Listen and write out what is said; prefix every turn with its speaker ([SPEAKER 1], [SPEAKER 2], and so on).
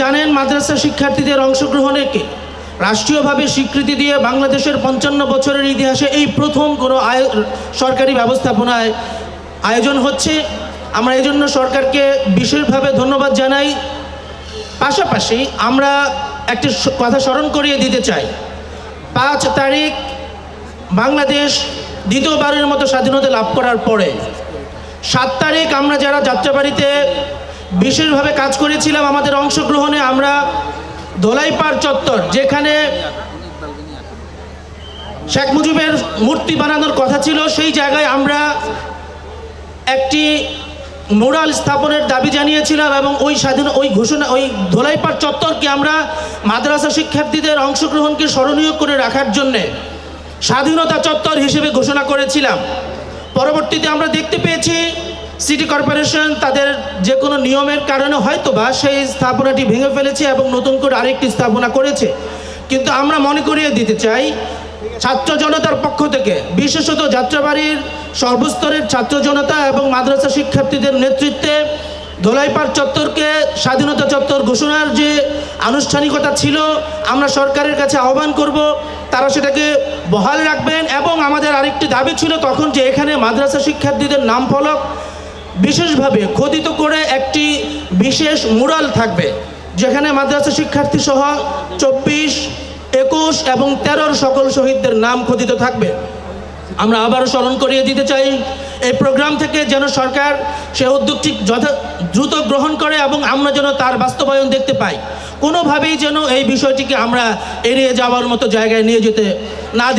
[SPEAKER 1] জানেন মাদ্রাসা শিক্ষার্থীদের অংশগ্রহণকে রাষ্ট্রীয়ভাবে স্বীকৃতি দিয়ে বাংলাদেশের পঞ্চান্ন বছরের ইতিহাসে এই প্রথম কোনো সরকারি ব্যবস্থাপনায় আয়োজন হচ্ছে। আমরা এই জন্য সরকারকে বিশেষভাবে ধন্যবাদ জানাই। পাশাপাশি আমরা একটি কথা স্মরণ করিয়ে দিতে চাই। পাঁচ তারিখ বাংলাদেশ দ্বিতীয়বারের মতো স্বাধীনতা লাভ করার পরে সাত তারিখ আমরা যারা যাত্রাবাড়িতে বিশেষভাবে কাজ করেছিলাম আমাদের অংশগ্রহণে আমরা দোলাইপাড় চত্বর, যেখানে শেখ মুজিবের মূর্তি বানানোর কথা ছিল, সেই জায়গায় আমরা একটি মোরাল স্থাপনের দাবি জানিয়েছিলাম এবং ওই স্বাধীন, ওই ঘোষণা, ওই ধোলাইপাড় চত্বরকে আমরা মাদ্রাসা শিক্ষার্থীদের অংশগ্রহণকে স্মরণীয় করে রাখার জন্যে স্বাধীনতা চত্বর হিসেবে ঘোষণা করেছিলাম। পরবর্তীতে আমরা দেখতে পেয়েছি সিটি কর্পোরেশন তাদের যে কোনো নিয়মের কারণে হয়তো বা সেই স্থাপনাটি ভেঙে ফেলেছে এবং নতুন করে আরেকটি স্থাপনা করেছে। কিন্তু আমরা মনে করিয়ে দিতে চাই, ছাত্র জনতার পক্ষ থেকে, বিশেষত যাত্রাবাড়ির সর্বস্তরের ছাত্র জনতা এবং মাদ্রাসা শিক্ষার্থীদের নেতৃত্বে ধোলাইপাড় চত্বরকে স্বাধীনতা চত্বর ঘোষণার যে আনুষ্ঠানিকতা ছিল, আমরা সরকারের কাছে আহ্বান করব, তারা সেটাকে বহাল রাখবেন এবং আমাদের আরেকটি দাবি ছিল তখন যে এখানে মাদ্রাসা শিক্ষার্থীদের নাম ফলক বিশেষভাবে খোদিত করে একটি বিশেষ মুরাল থাকবে, যেখানে মাদ্রাসা শিক্ষার্থী সহ চব্বিশ, একুশ এবং তেরোর সকল শহীদদের নাম খোদিত থাকবে। আমরা আবারও স্মরণ করিয়ে দিতে চাই, এই প্রোগ্রাম থেকে যেন সরকার সে উদ্যোগটি যথা দ্রুত গ্রহণ করে এবং আমরা যেন তার বাস্তবায়ন দেখতে পাই। কোনোভাবেই যেন এই বিষয়টিকে আমরা এড়িয়ে যাওয়ার মতো জায়গায় নিয়ে যেতে না দেখি